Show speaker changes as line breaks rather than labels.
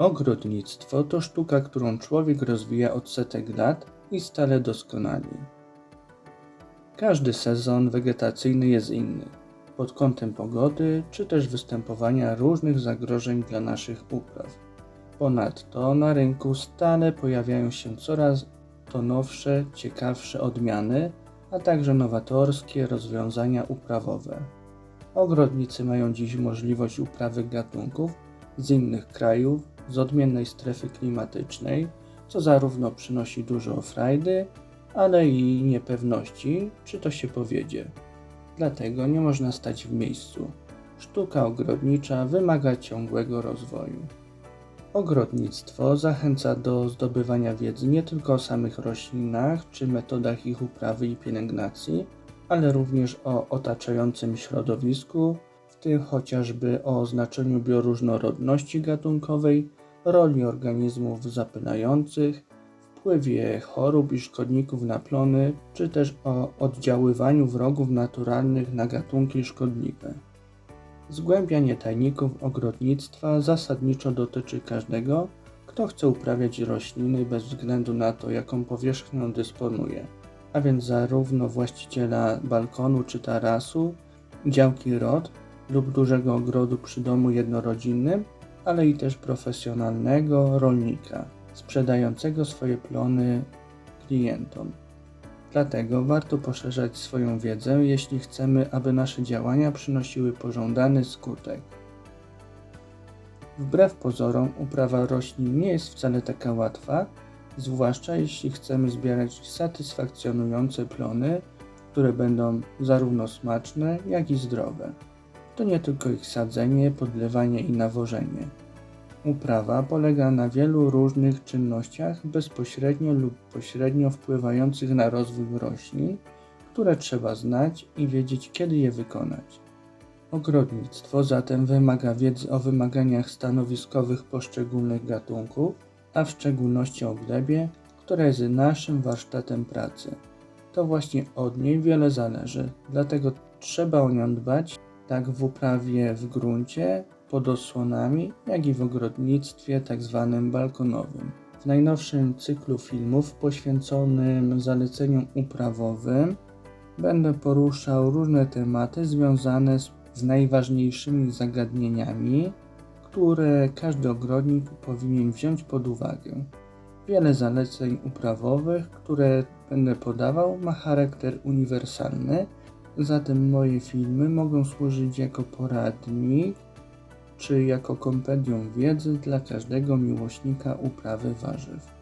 Ogrodnictwo to sztuka, którą człowiek rozwija od setek lat i stale doskonali. Każdy sezon wegetacyjny jest inny pod kątem pogody czy też występowania różnych zagrożeń dla naszych upraw. Ponadto na rynku stale pojawiają się coraz to nowsze, ciekawsze odmiany, a także nowatorskie rozwiązania uprawowe. Ogrodnicy mają dziś możliwość uprawy gatunków z innych krajów, z odmiennej strefy klimatycznej, co zarówno przynosi dużo frajdy, ale i niepewności, czy to się powiedzie. Dlatego nie można stać w miejscu. Sztuka ogrodnicza wymaga ciągłego rozwoju. Ogrodnictwo zachęca do zdobywania wiedzy nie tylko o samych roślinach czy metodach ich uprawy i pielęgnacji, ale również o otaczającym środowisku, w tym chociażby o znaczeniu bioróżnorodności gatunkowej, roli organizmów zapylających, wpływie chorób i szkodników na plony, czy też o oddziaływaniu wrogów naturalnych na gatunki szkodliwe. Zgłębianie tajników ogrodnictwa zasadniczo dotyczy każdego, kto chce uprawiać rośliny bez względu na to, jaką powierzchnią dysponuje, a więc zarówno właściciela balkonu czy tarasu, działki rod lub dużego ogrodu przy domu jednorodzinnym, ale i też profesjonalnego rolnika sprzedającego swoje plony klientom. Dlatego warto poszerzać swoją wiedzę, jeśli chcemy, aby nasze działania przynosiły pożądany skutek. Wbrew pozorom, uprawa roślin nie jest wcale taka łatwa, zwłaszcza jeśli chcemy zbierać satysfakcjonujące plony, które będą zarówno smaczne, jak i zdrowe. To nie tylko ich sadzenie, podlewanie i nawożenie. Uprawa polega na wielu różnych czynnościach bezpośrednio lub pośrednio wpływających na rozwój roślin, które trzeba znać i wiedzieć, kiedy je wykonać. Ogrodnictwo zatem wymaga wiedzy o wymaganiach stanowiskowych poszczególnych gatunków, a w szczególności o glebie, która jest naszym warsztatem pracy. To właśnie od niej wiele zależy, dlatego trzeba o nią dbać, tak w uprawie w gruncie, pod osłonami, jak i w ogrodnictwie tzw. balkonowym. W najnowszym cyklu filmów poświęconym zaleceniom uprawowym będę poruszał różne tematy związane z, z najważniejszymi zagadnieniami, które każdy ogrodnik powinien wziąć pod uwagę. Wiele zaleceń uprawowych, które będę podawał, ma charakter uniwersalny, zatem moje filmy mogą służyć jako poradnik czy jako kompendium wiedzy dla każdego miłośnika uprawy warzyw.